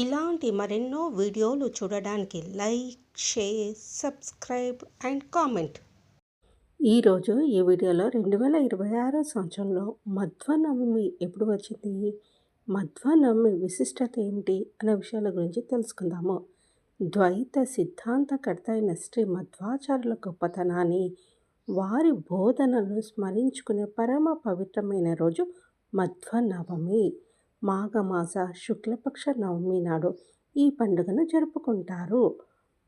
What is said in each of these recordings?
ఇలాంటి మరెన్నో వీడియోలు చూడడానికి like share subscribe and comment. ఈరోజు ఈ వీడియోలో రెండు వేల ఇరవై ఆరో సంవత్సరంలో మధ్వనవమి ఎప్పుడు వచ్చింది? మధ్వనవమి విశిష్టత ఏమిటి అనే విషయాల గురించి తెలుసుకుందాము. ద్వైత సిద్ధాంతకర్త అయిన శ్రీ మధ్వాచార్యుల గొప్పతనాన్ని వారి బోధనలను స్మరించుకునే పరమ పవిత్రమైన రోజు మధ్వనవమి. మాఘమాస శుక్లపక్ష నవమి నాడు ఈ పండుగను జరుపుకుంటారు.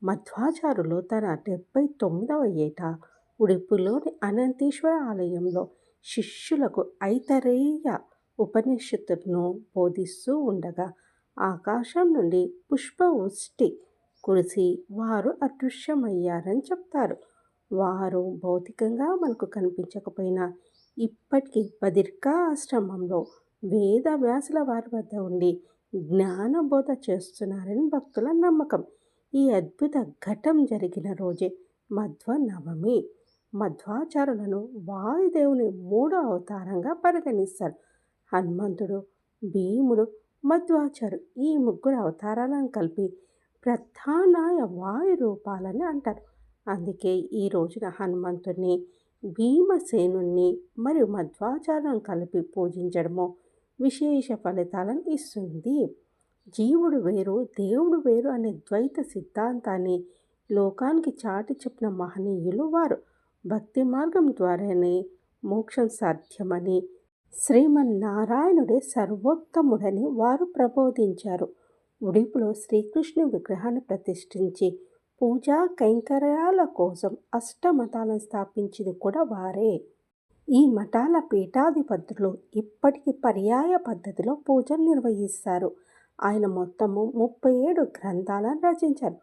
మధ్వాచారులు తన డెబ్బై తొమ్మిదవ ఏట ఉడిపులోని అనంతేశ్వర ఆలయంలో శిష్యులకు ఐతరేయ ఉపనిషత్తును బోధిస్తూ ఉండగా ఆకాశం నుండి పుష్ప ఉష్టి కురిసి వారు అదృశ్యమయ్యారని చెప్తారు. వారు భౌతికంగా మనకు కనిపించకపోయినా ఇప్పటికీ బదిర్కా ఆశ్రమంలో వేద వ్యాసుల వారి వద్ద ఉండి జ్ఞానబోధ చేస్తున్నారని భక్తుల నమ్మకం. ఈ అద్భుత ఘటం జరిగిన రోజే మధ్వ నవమి మధ్వాచారులను వాయుదేవుని మూడో అవతారంగా పరిగణిస్తారు. హనుమంతుడు భీముడు మధ్వాచారు ఈ ముగ్గురు అవతారాలను కలిపి ప్రధానాయ వాయు రూపాలని అంటారు. అందుకే ఈ రోజున హనుమంతుణ్ణి భీమసేనుణ్ణి మరియు మధ్వాచారులను కలిపి పూజించడము విశేష ఫలితాలను ఇస్తుంది. జీవుడు వేరు దేవుడు వేరు అనే ద్వైత సిద్ధాంతాన్ని లోకానికి చాటి చెప్పిన మహనీయులు వారు. భక్తి మార్గం ద్వారానే మోక్షం సాధ్యమని శ్రీమన్నారాయణుడే సర్వోత్తముడని వారు ప్రబోధించారు. ఉడిపులో శ్రీకృష్ణు విగ్రహాన్ని ప్రతిష్ఠించి పూజా కైంకర్యాల కోసం అష్టమతాలను స్థాపించింది కూడా వారే. ఈ మఠాల పీఠాధిపతులు ఇప్పటికీ పర్యాయ పద్ధతిలో పూజలు నిర్వహిస్తారు. ఆయన మొత్తము ముప్పై ఏడు గ్రంథాలను రచించారు.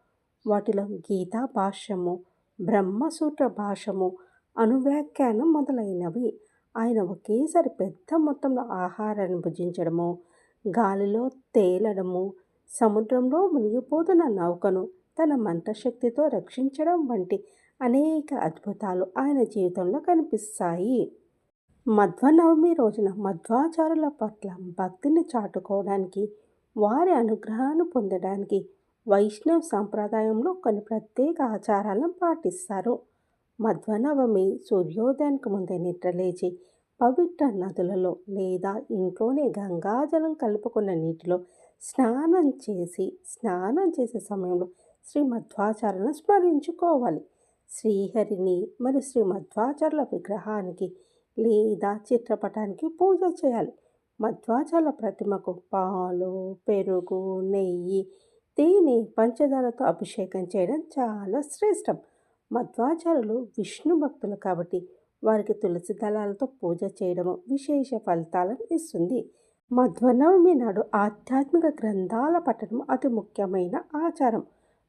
వాటిలో గీతా భాష్యము బ్రహ్మసూత్ర భాషము అనువ్యాఖ్యానం మొదలైనవి. ఆయన ఒకేసారి పెద్ద మొత్తంలో ఆహారాన్ని భుజించడము గాలిలో తేలడము సముద్రంలో మునిగిపోతున్న నౌకను తన మంత్రశక్తితో రక్షించడం వంటి అనేక అద్భుతాలు ఆయన జీవితంలో కనిపిస్తాయి. మధ్వనవమి రోజున మధ్వాచారుల పట్ల భక్తిని చాటుకోవడానికి వారి అనుగ్రహాన్ని పొందడానికి వైష్ణవ సాంప్రదాయంలో కొన్ని ప్రత్యేక ఆచారాలను పాటిస్తారు. మధ్వనవమి సూర్యోదయానికి ముందే నిద్రలేచి పవిత్ర నదులలో లేదా ఇంట్లోనే గంగాజలం కలుపుకున్న నీటిలో స్నానం చేసి స్నానం చేసే సమయంలో శ్రీ మధ్వాచార్యను స్మరించుకోవాలి. శ్రీహరిని మరి శ్రీ మధ్వాచార్యుల విగ్రహానికి లేదా చిత్రపటానికి పూజ చేయాలి. మధ్వాచార్యుల ప్రతిమకు పాలు పెరుగు నెయ్యి తేనె పంచదారతో అభిషేకం చేయడం చాలా శ్రేష్టం. మధ్వాచారులు విష్ణు భక్తులు కాబట్టి వారికి తులసి దళాలతో పూజ చేయడం విశేష ఫలితాలను ఇస్తుంది. మధ్వనవమి నాడు ఆధ్యాత్మిక గ్రంథాల పఠనం అతి ముఖ్యమైన ఆచారం.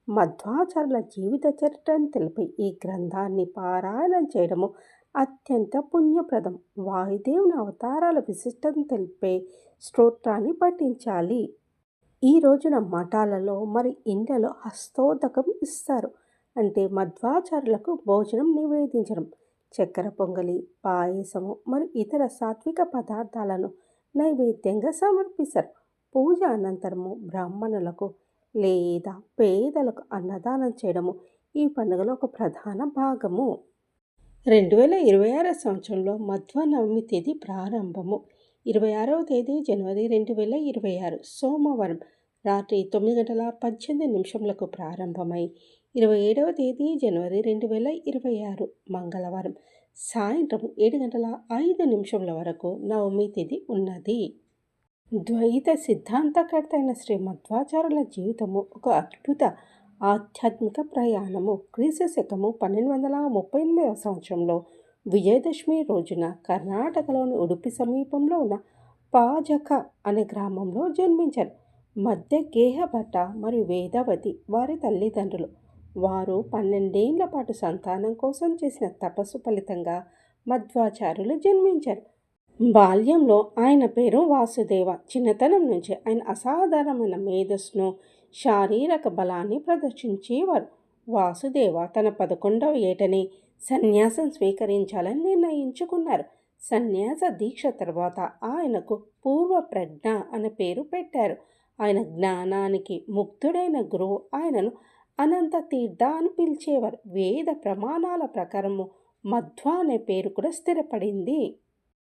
మధ్వాచారుల జీవిత చరిత్రను తెలిపే ఈ గ్రంథాన్ని పారాయణం చేయడము అత్యంత పుణ్యప్రదం. వాయుదేవుని అవతారాల విశిష్టతను తెలిపే స్తోత్రాన్ని పఠించాలి. ఈ రోజున మఠాలలో మరి ఇండ్లలో హస్తోదకం ఇస్తారు. అంటే మధ్వాచారులకు భోజనం నివేదించడం చక్కెర పొంగలి పాయసము మరియు ఇతర సాత్విక పదార్థాలను నైవేద్యంగా సమర్పిస్తారు. పూజ అనంతరము బ్రాహ్మణులకు లేదా పేదలకు అన్నదానం చేయడము ఈ పండుగలో ఒక ప్రధాన భాగము. రెండు వేల ఇరవై ఆరో సంవత్సరంలో మధ్వ నవమి తేదీ ప్రారంభము. ఇరవై ఆరవ తేదీ జనవరి రెండు వేల ఇరవై ఆరు సోమవారం రాత్రి తొమ్మిది గంటల పద్దెనిమిది నిమిషములకు ప్రారంభమై ఇరవై ఏడవ తేదీ జనవరి రెండు వేల ఇరవై ఆరు మంగళవారం సాయంత్రం ఏడు గంటల ఐదు నిమిషముల వరకు నవమి తేదీ ఉన్నది. ద్వైత సిద్ధాంతకర్త అయిన శ్రీ మధ్వాచారుల జీవితము ఒక అద్భుత ఆధ్యాత్మిక ప్రయాణము. క్రీస్తు శకము పన్నెండు వందల ముప్పై ఎనిమిదవ సంవత్సరంలో విజయదశమి రోజున కర్ణాటకలోని ఉడుపి సమీపంలో ఉన్న పాజక అనే గ్రామంలో జన్మించారు. మధ్య గేహభట్ట మరియు వేదావతి వారి తల్లిదండ్రులు. వారు పన్నెండేళ్ళ పాటు సంతానం కోసం చేసిన తపస్సు ఫలితంగా మధ్వాచార్యులు జన్మించారు. బాల్యంలో ఆయన పేరు వాసుదేవ. చిన్నతనం నుంచి ఆయన అసాధారణమైన మేధస్సును శారీరక బలాన్ని ప్రదర్శించేవారు. వాసుదేవ తన పదకొండవ ఏటని సన్యాసం స్వీకరించాలని నిర్ణయించుకున్నారు. సన్యాస దీక్ష తర్వాత ఆయనకు పూర్వ ప్రజ్ఞ అనే పేరు పెట్టారు. ఆయన జ్ఞానానికి ముగ్ధుడైన గురువు ఆయనను అనంత తీర్థ అని పిలిచేవారు. వేద ప్రమాణాల ప్రకారము మధ్వ అనే పేరు కూడా స్థిరపడింది.